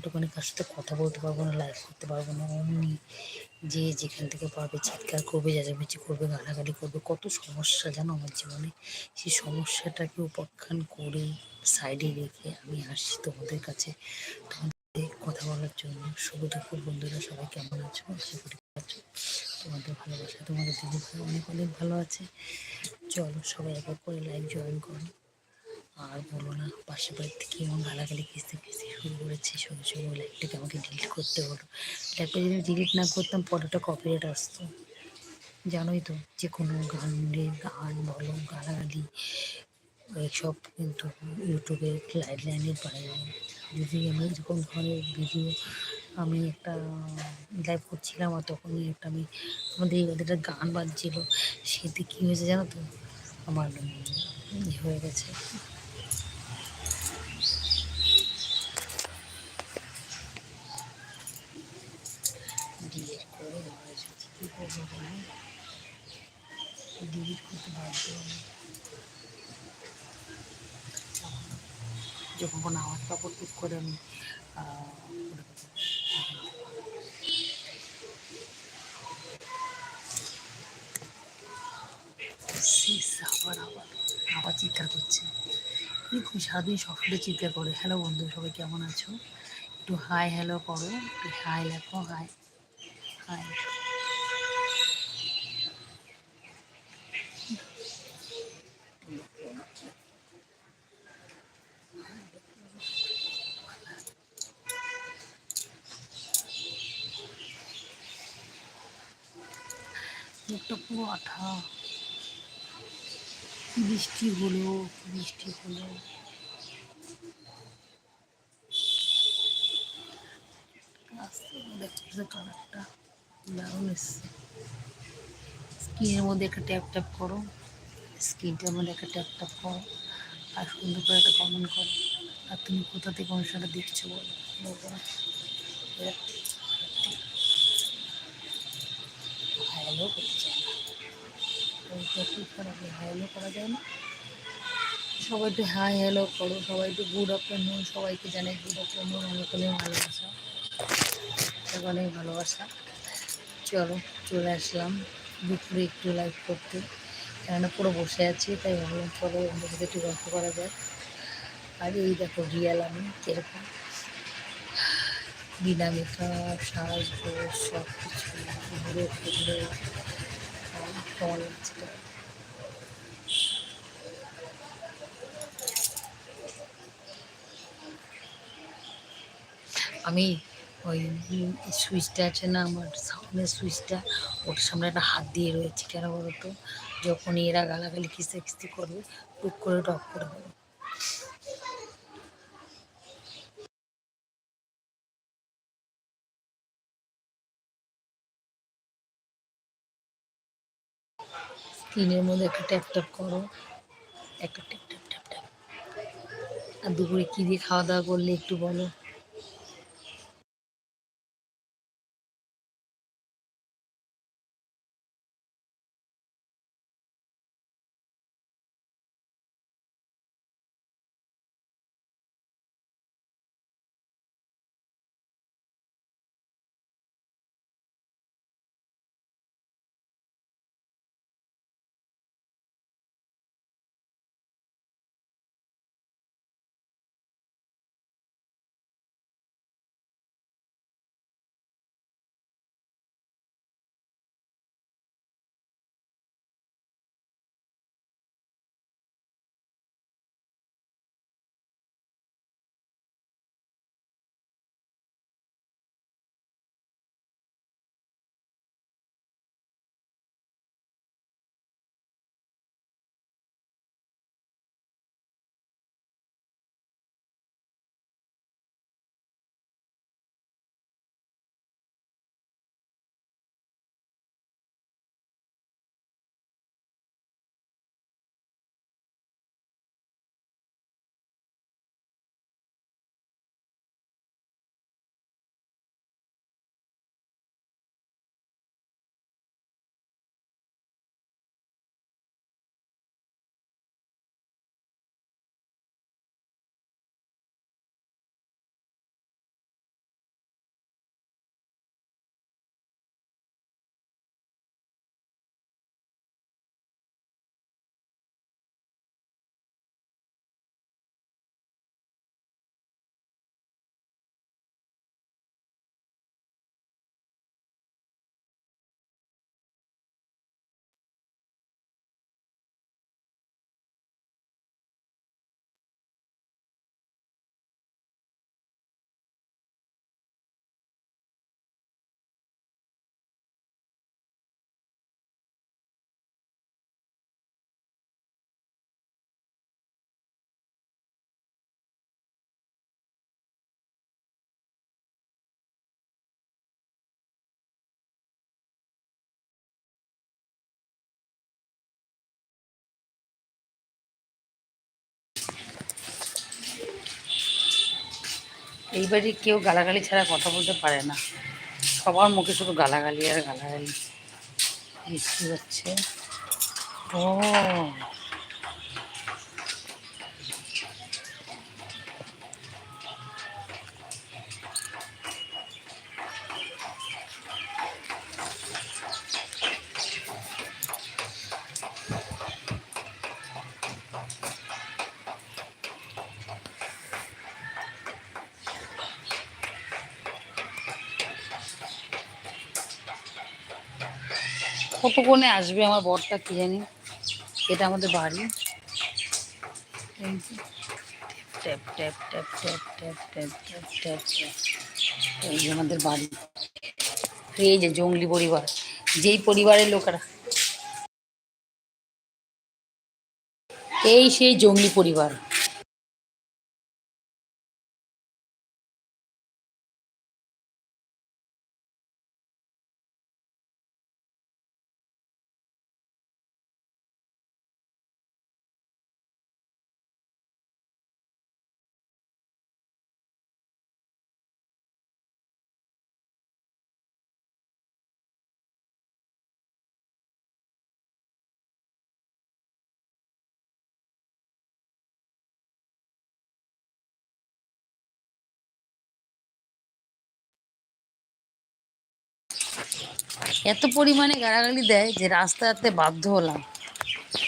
একটুখানি কার সাথে কথা বলতে পারব না লাইভ করতে পারব না। অমনি যে যেখান থেকে পাবে, চিৎকার করবে, চেঁচামেচি করবে, গালাগালি করবে, কত সমস্যা জানো আমার জীবনে? সেই সমস্যাটাকে উপাখ্যান করে সাইডে রেখে আমি আসছি তোমাদের কাছে। তোমাদের কথা বলার জন্য। শুভ দুপুর বন্ধুরা, সবাই কেমন আছো? আশা করি আছো। তোমাদের ভালোবাসা, তোমাদের দিদি ভাই অনেক অনেক ভালো আছে। চলো সবাই একবার করে লাইভ জয়েন করো। আর বলো না, পাশের বাড়ি থেকে এমন গালাগালি কিস্তি কিস্তি শুরু করেছে? সঙ্গে সঙ্গে লাইভটাকে আমাকে ডিলিট করতে হলো লাইভটা যদি ডিলিট না করতাম, পরেটা কপিরাইট আসতো। জানোই তো যে কোনো গানের গান বলো, গালাগালি এইসব কিন্তু ইউটিউবে লাইনের বাইরে। যদি আমি এরকম ধরনের ভিডিও আমি একটা লাইভ করছিলাম আর তখনই একটা আমি, আমাদের একটা গান বাজছিল, সেতে কী হয়েছে জানো তো? আমার ইয়ে হয়ে গেছে ডিলিট করে দেওয়া হয়েছে কী করব ডিলিট করতে বাধ্য হলাম যখন কাপড় করে আমি আবার আবার আবার চিৎকার করছে এরকম সারাদিন সকালে চিৎকার করে হ্যালো বন্ধু সবাই কেমন আছো একটু হাই হ্যালো করো একটু হাই লেখো হাই হাই মুখটা পুরো আঠা। বৃষ্টি হলো বৃষ্টি হলো। দেখতেছে কালারটা দারুণ এসছে। স্কিনের মধ্যে একটা ট্যাপ ট্যাপ করো। স্কিনটার মধ্যে একটা ট্যাপ ট্যাপ করো। আর সুন্দর করে একটা কমেন্ট করো। আর তুমি কোথা থেকে অনুষ্ঠানটা দেখছ বলো? বলব হ্যালো করতে চায় না ওই টপিক খারাপ হ্যালো করা যায় না? সবাই একটু হাই হ্যালো করো, সবাই একটু গুড আফটারনুন সবাইকে জানাই গুড আফটারনুন অনেক অনেক ভালোবাসা। অনেক ভালোবাসা। চলো, চলে আসলাম দুপুরে একটু লাইভ করতে। কেননা পুরো বসে আছি, তাই ভাবলাম চলো অন্য সাথে একটু গল্প করা যায় আর এই দেখো রিয়াল আমি, কীরকম। বিনা মেকআপ সাজগোজ সব কিছু ঘুরে লাগছে এটা? আমি ওই সুইচটা আছে না, আমার সামনের সুইচটা ওটার সামনে একটা হাত দিয়ে রয়েছে কেন বলতো যখন এরা গালাগালি কিস্তি কিস্তি করবে, টুক করে টক করে দেবো স্ক্রিনের মধ্যে একটা ট্যাপ ট্যাপ করো। একটা ট্যাপ ট্যাপ ট্যাপ ট্যাপ। আর দুপুরে কী দিয়ে খাওয়া দাওয়া করলে একটু বলো। এইবারে কেউ গালাগালি ছাড়া কথা বলতে পারে না। সবার মুখে শুধু গালাগালি আর গালাগালি। হচ্ছে ও কতক্ষণে আসবে আমার বরটা কি জানি? এটা আমাদের বাড়ি। ট্যাপ ট্যাপ এই আমাদের বাড়ি। এই যে জঙ্গলি পরিবার। যেই পরিবারের লোকেরা। এই সেই জঙ্গলি পরিবার। এত পরিমাণে গালাগালি দেয় যে রাস্তাতে বাধ্য হলাম।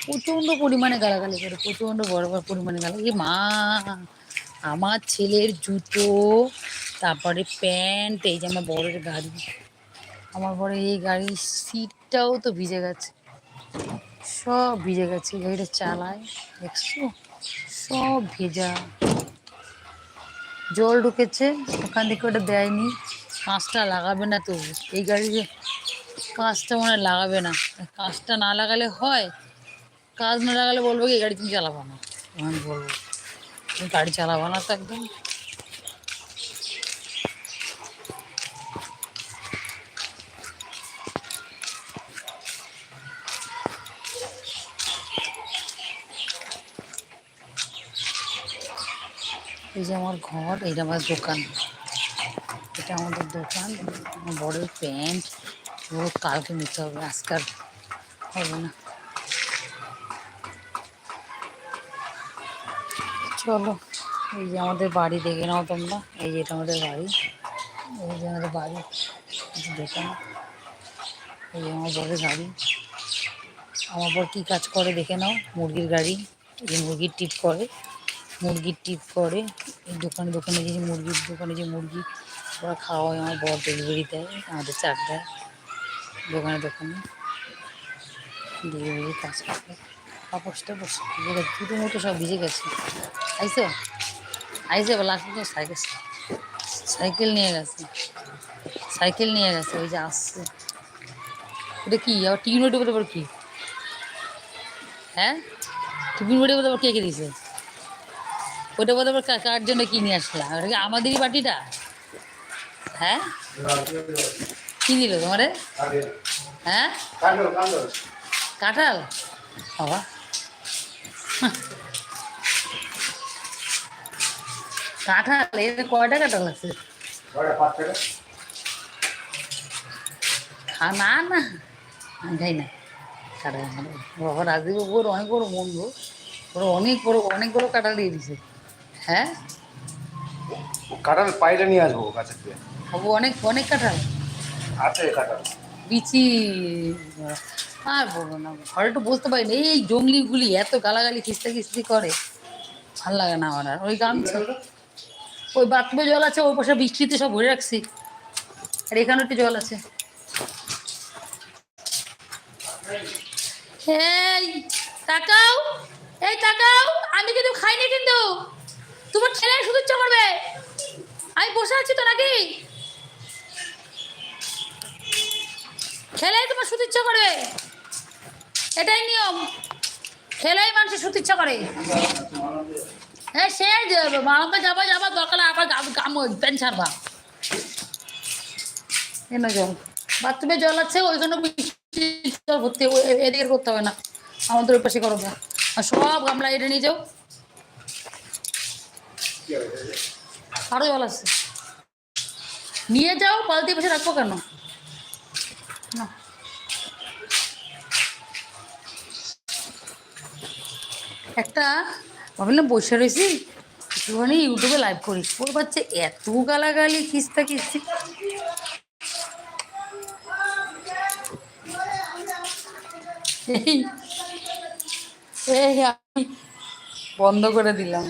প্রচণ্ড পরিমাণে গালাগালি করে, প্রচণ্ড বড় বড় পরিমাণে গালাগালি। মা, আমার ছেলের জুতো, তারপরে প্যান্ট, এই যে আমার বড়ের গাড়ি। আমার বড় এই গাড়ির সিটটাও তো ভিজে গেছে। সব ভিজে গেছে গাড়িটা চালায়, দেখছ? সব ভেজা। জল ঢুকেছে, ওখান থেকে ওটা দেয়নি। কাঁচটা লাগাবে না তো? এই গাড়িতে কাঁচটা মনে লাগাবে না। কাঁচটা না লাগালে হয় কাজ না লাগালে বলব কি, এই গাড়ি তুমি চালাবো না। আমি বলব তুমি গাড়ি চালাবো না তো একদম। এই যে আমার ঘর, এইটা আমার দোকান। এটা আমাদের দোকান বড়ের প্যান্ট ও কালকে নিতে হবে, আজকাল হবে না। চলো, এই যে আমাদের বাড়ি দেখে নাও তোমরা, এই যে এটা আমাদের বাড়ি, এই যে আমাদের বাড়ি দোকান, এই যে আমার বড়ের গাড়ি। আমার বর কী কাজ করে দেখে নাও, মুরগির গাড়ি, এই মুরগির টিপ করে, মুরগির টিপ করে, এই দোকানে দোকানে যে মুরগির, দোকানে যে মুরগি ওরা খাওয়ায় আমার বর ডেলিভারি দেয়, আমাদের চার দেয়। দোকানে দোকানে। ডেলিভারি কাজ করে। ভিজে গেছে দুটো মতো সব ভিজে গেছে। আইসো? আইসে বলে আসলে তো সাইকেল সাইকেল নিয়ে গেছে। সাইকেল নিয়ে গেছে, ওই যে আসছে। এটা কি? আবার টিফিন বেটে বলতে পারো কি? হ্যাঁ? টিফিন বেটে বলতে কে কে দিয়েছে? ওটা বলতে পারো কার জন্য কি নিয়ে আসলাম ওটা আমাদেরই পার্টিটা হ্যাঁ? কি দিল তোমারে? হ্যাঁ? কাঁঠাল? বাবা। কাঁঠাল, এর কয়টা কাঁঠাল আছে? না না। খাই না। কাঁঠাল বাবা রাজদীপ ওর অনেক বড় মন গো ওর অনেক বড় অনেক বড় কাঁঠাল দিয়ে দিছে। হ্যাঁ? কাঁঠাল পাইলে নিয়ে আসব গাছের দিয়ে বাবু অনেক অনেক কাঁঠাল। আছে কাঁঠাল। বিচি আর বলব না ঘরে একটু বসতে পারি না এই জঙ্গলিগুলি এত গালাগালি খিস্তা খিস্তি করে। ভালো লাগে না আমার আর ওই গামছা। ওই বাথরুমে জল আছে ওই পাশে বৃষ্টিতে সব ভরে রাখছি। আর এখানেও একটু জল আছে। এই তাকাও এই তাকাও আমি কিন্তু খাইনি কিন্তু। তোমার ছেলে শুধু করবে আমি বসে আছি তো নাকি? খেলেই তোমার শুধু ইচ্ছা করে এটাই নিয়ম। খেলেই মানুষের শুধু ইচ্ছা করে। হ্যাঁ সে মামাকে যাবা যাবা, দরকার আবার গাম প্যান্ট ছাড়বা। এনে জল। বাথরুমে জল আছে বৃষ্টি জল ভর্তি এদিকে করতে হবে না। আমাদের ওই পাশে করো না আর সব গামলা এটা নিয়ে যাও। আরও জল আছে। নিয়ে যাও, বালতি বসে রাখব কেন? না একটা, ভাবলাম বসে রয়েছি, একটুখানি ইউটিউবে লাইভ করি। ওর বাচ্চা এত গালাগালি কিস্তা কিস্তি আমি বন্ধ করে দিলাম।